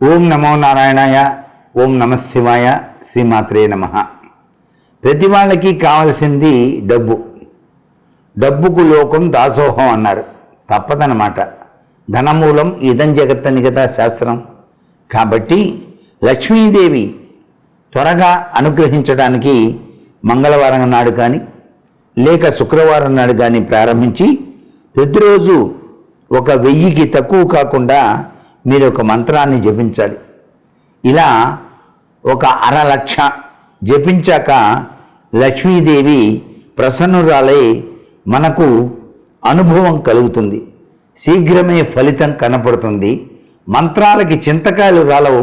ఓం నమో నారాయణాయ ఓం నమ శివాయ శ్రీమాత్రే నమ. ప్రతి వాళ్ళకి కావలసింది డబ్బు. డబ్బుకు లోకం దాసోహం అన్నారు. తప్పదనమాట ధనమూలం ఇదం జగత్తని కదా శాస్త్రం. కాబట్టి లక్ష్మీదేవి త్వరగా అనుగ్రహించడానికి మంగళవారం నాడు కానీ లేక శుక్రవారం నాడు కానీ ప్రారంభించి ప్రతిరోజు ఒక వెయ్యికి తక్కువ కాకుండా మీరు ఒక మంత్రాన్ని జపించాలి. ఇలా ఒక అర లక్ష జపించాక లక్ష్మీదేవి ప్రసన్నురాలై మనకు అనుభవం కలుగుతుంది. శీఘ్రమే ఫలితం కనపడుతుంది. మంత్రాలకి చింతకాయలు రాలవు.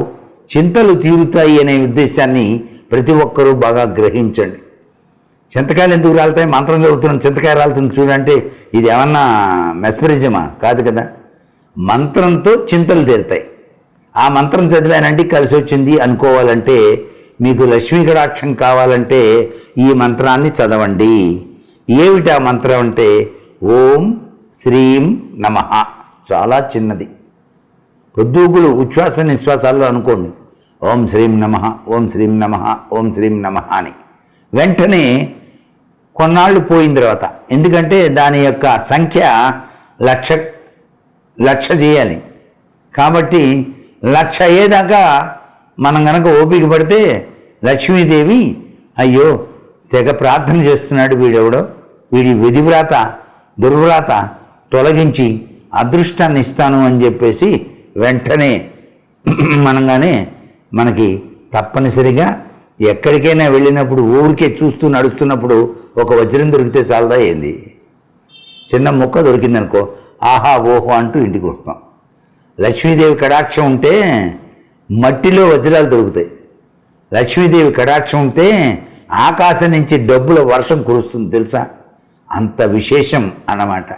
చింతలు తీరుతాయి అనే ఉద్దేశాన్ని ప్రతి ఒక్కరూ బాగా గ్రహించండి. చింతకాయలు ఎందుకు రాలుతాయి? మంత్రం చదువుతున్నాం చింతకాయ రాలుతుంది చూడంటే ఇది ఏమన్నా మెస్పరిజమా కాదు కదా. మంత్రంతో చింతలు తీరుతాయి. ఆ మంత్రం చదివానండి కలిసి వచ్చింది అనుకోవాలంటే మీకు లక్ష్మీ కటాక్షం కావాలంటే ఈ మంత్రాన్ని చదవండి. ఏమిటి ఆ మంత్రం అంటే ఓం శ్రీం నమ. చాలా చిన్నది. పొద్దుగులు ఉచ్ఛ్వాస నిశ్వాసాల్లో అనుకోండి ఓం శ్రీం నమ ఓం శ్రీం నమ ఓం శ్రీం నమ అని. వెంటనే కొన్నాళ్ళు పోయిన తర్వాత ఎందుకంటే దాని యొక్క సంఖ్య లక్ష లక్ష చేయాలి. కాబట్టి లక్ష అయ్యేదాకా మనం గనక ఓపిక పడితే లక్ష్మీదేవి అయ్యో తెగ ప్రార్థన చేస్తున్నాడు వీడెవడో. వీడి విధివ్రాత దుర్వ్రాత తొలగించి అదృష్టాన్ని ఇస్తాను అని చెప్పేసి వెంటనే మనంగానే మనకి తప్పనిసరిగా ఎక్కడికైనా వెళ్ళినప్పుడు ఊరికే చూస్తూ నడుస్తున్నప్పుడు ఒక వజ్రం దొరికితే చాలదా ఏంది? చిన్న ముక్క దొరికిందనుకో ఆహా ఓహో అంటూ ఇంటికి వస్తాం. లక్ష్మీదేవి కటాక్షం ఉంటే మట్టిలో వజ్రాలు దొరుకుతాయి. లక్ష్మీదేవి కటాక్షం ఉంటే ఆకాశం నుంచి డబ్బుల వర్షం కురుస్తుంది తెలుసా? అంత విశేషం అన్నమాట.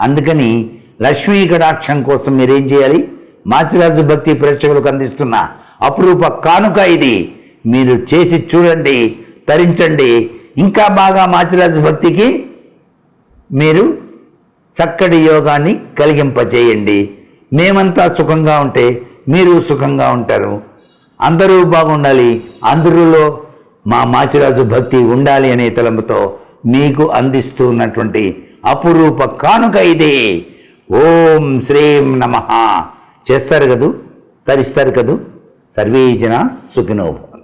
అందుకని లక్ష్మీ కటాక్షం కోసం మీరేం చేయాలి? మాచిరాజు భక్తి ప్రేక్షకులకు అందిస్తున్న అపురూప కానుక ఇది మీరు చేసి చూడండి తరించండి. ఇంకా బాగా మాచిరాజు భక్తికి మీరు చక్కటి యోగాన్ని కలిగింపచేయండి మేమంతా సుఖంగా ఉంటే మీరు సుఖంగా ఉంటారు. అందరూ బాగుండాలి. అందరిలో మా మాచిరాజు భక్తి ఉండాలి అనే తలంపుతో మీకు అందిస్తున్నటువంటి అపురూప కానుక ఇదే. ఓం శ్రీం నమ. చేస్తారు కదూ? తరిస్తారు కదూ? సర్వే జన